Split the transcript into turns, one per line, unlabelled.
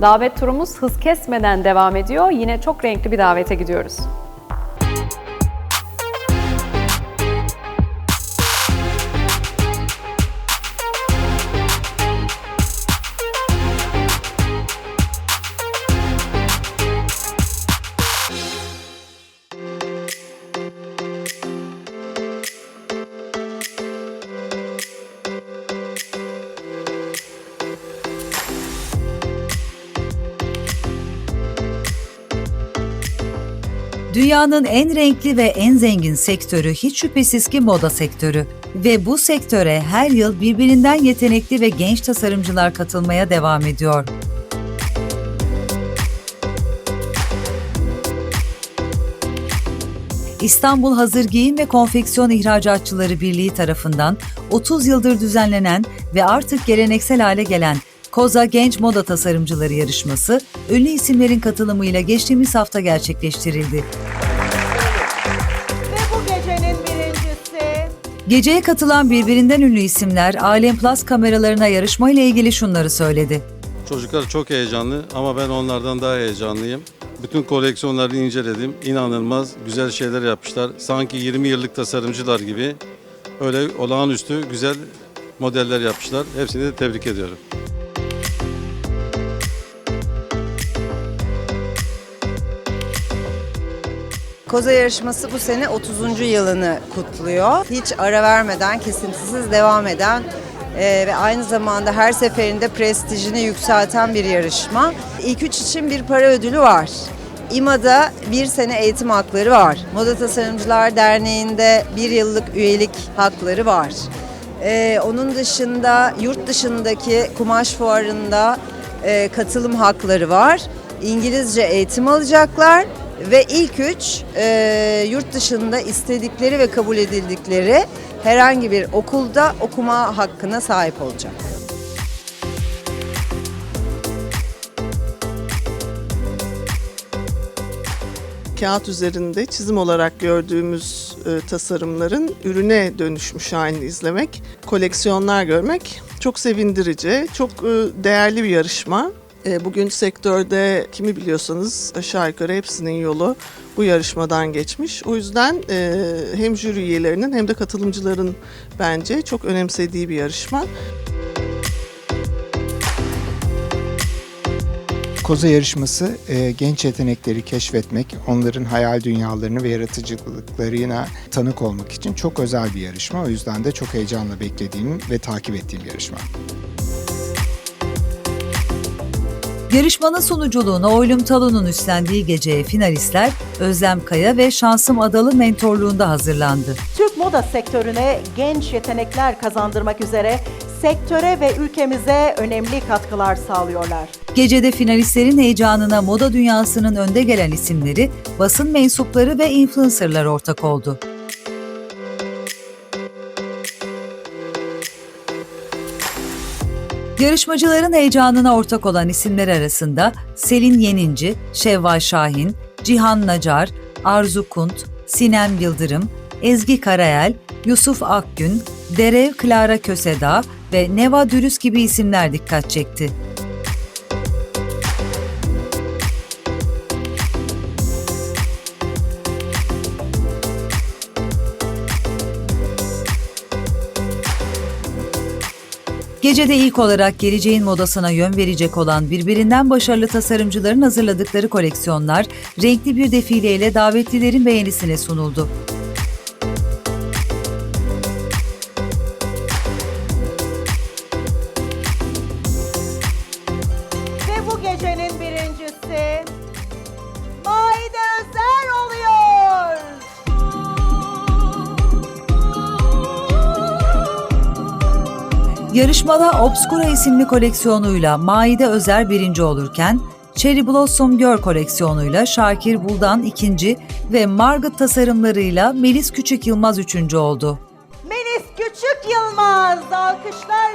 Davet turumuz hız kesmeden devam ediyor. Yine çok renkli bir davete gidiyoruz.
Dünyanın en renkli ve en zengin sektörü hiç şüphesiz ki moda sektörü. Ve bu sektöre her yıl birbirinden yetenekli ve genç tasarımcılar katılmaya devam ediyor. İstanbul Hazır Giyim ve Konfeksiyon İhracatçıları Birliği tarafından 30 yıldır düzenlenen ve artık geleneksel hale gelen Koza Genç Moda Tasarımcıları Yarışması, ünlü isimlerin katılımıyla geçtiğimiz hafta gerçekleştirildi.
Ve bu gecenin birincisi
Geceye katılan birbirinden ünlü isimler Alem Plus kameralarına yarışma ile ilgili şunları söyledi.
Çocuklar çok heyecanlı ama ben onlardan daha heyecanlıyım. Bütün koleksiyonları inceledim. İnanılmaz güzel şeyler yapmışlar. Sanki 20 yıllık tasarımcılar gibi öyle olağanüstü güzel modeller yapmışlar. Hepsini de tebrik ediyorum.
Koza yarışması bu sene 30. yılını kutluyor. Hiç ara vermeden, kesintisiz devam eden e, ve aynı zamanda her seferinde prestijini yükselten bir yarışma. İlk üç için bir para ödülü var. İMA'da bir sene eğitim hakları var. Moda Tasarımcılar Derneği'nde bir yıllık üyelik hakları var. E, onun dışında yurt dışındaki kumaş fuarında e, katılım hakları var. İngilizce eğitim alacaklar ve ilk üç e, yurt dışında istedikleri ve kabul edildikleri herhangi bir okulda okuma hakkına sahip olacak.
kağıt üzerinde çizim olarak gördüğümüz e, tasarımların ürüne dönüşmüş halini izlemek, koleksiyonlar görmek çok sevindirici, çok e, değerli bir yarışma. E, bugün sektörde kimi biliyorsanız aşağı yukarı hepsinin yolu bu yarışmadan geçmiş. O yüzden e, hem jüri üyelerinin hem de katılımcıların bence çok önemsediği bir yarışma.
Koza yarışması e, genç yetenekleri keşfetmek, onların hayal dünyalarını ve yaratıcılıklarına tanık olmak için çok özel bir yarışma. O yüzden de çok heyecanla beklediğim ve takip ettiğim bir yarışma.
Yarışmanın sunuculuğunu Oylum Talon'un üstlendiği geceye finalistler Özlem Kaya ve Şansım Adalı mentorluğunda hazırlandı.
Türk moda sektörüne genç yetenekler kazandırmak üzere sektöre ve ülkemize önemli katkılar sağlıyorlar.
Gecede finalistlerin heyecanına moda dünyasının önde gelen isimleri, basın mensupları ve influencerlar ortak oldu. Yarışmacıların heyecanına ortak olan isimler arasında Selin Yeninci, Şevval Şahin, Cihan Nacar, Arzu Kunt, Sinem Yıldırım, Ezgi Karayel, Yusuf Akgün, Derev Klara Köseda ve Neva Dürüst gibi isimler dikkat çekti. Gecede ilk olarak geleceğin modasına yön verecek olan birbirinden başarılı tasarımcıların hazırladıkları koleksiyonlar renkli bir defileyle davetlilerin beğenisine sunuldu. Yarışmada Obscura isimli koleksiyonuyla Maide Özer birinci olurken, Cherry Blossom Girl koleksiyonuyla Şakir Buldan ikinci ve Margot tasarımlarıyla Melis Küçük Yılmaz üçüncü oldu.
Melis Küçük Yılmaz alkışlar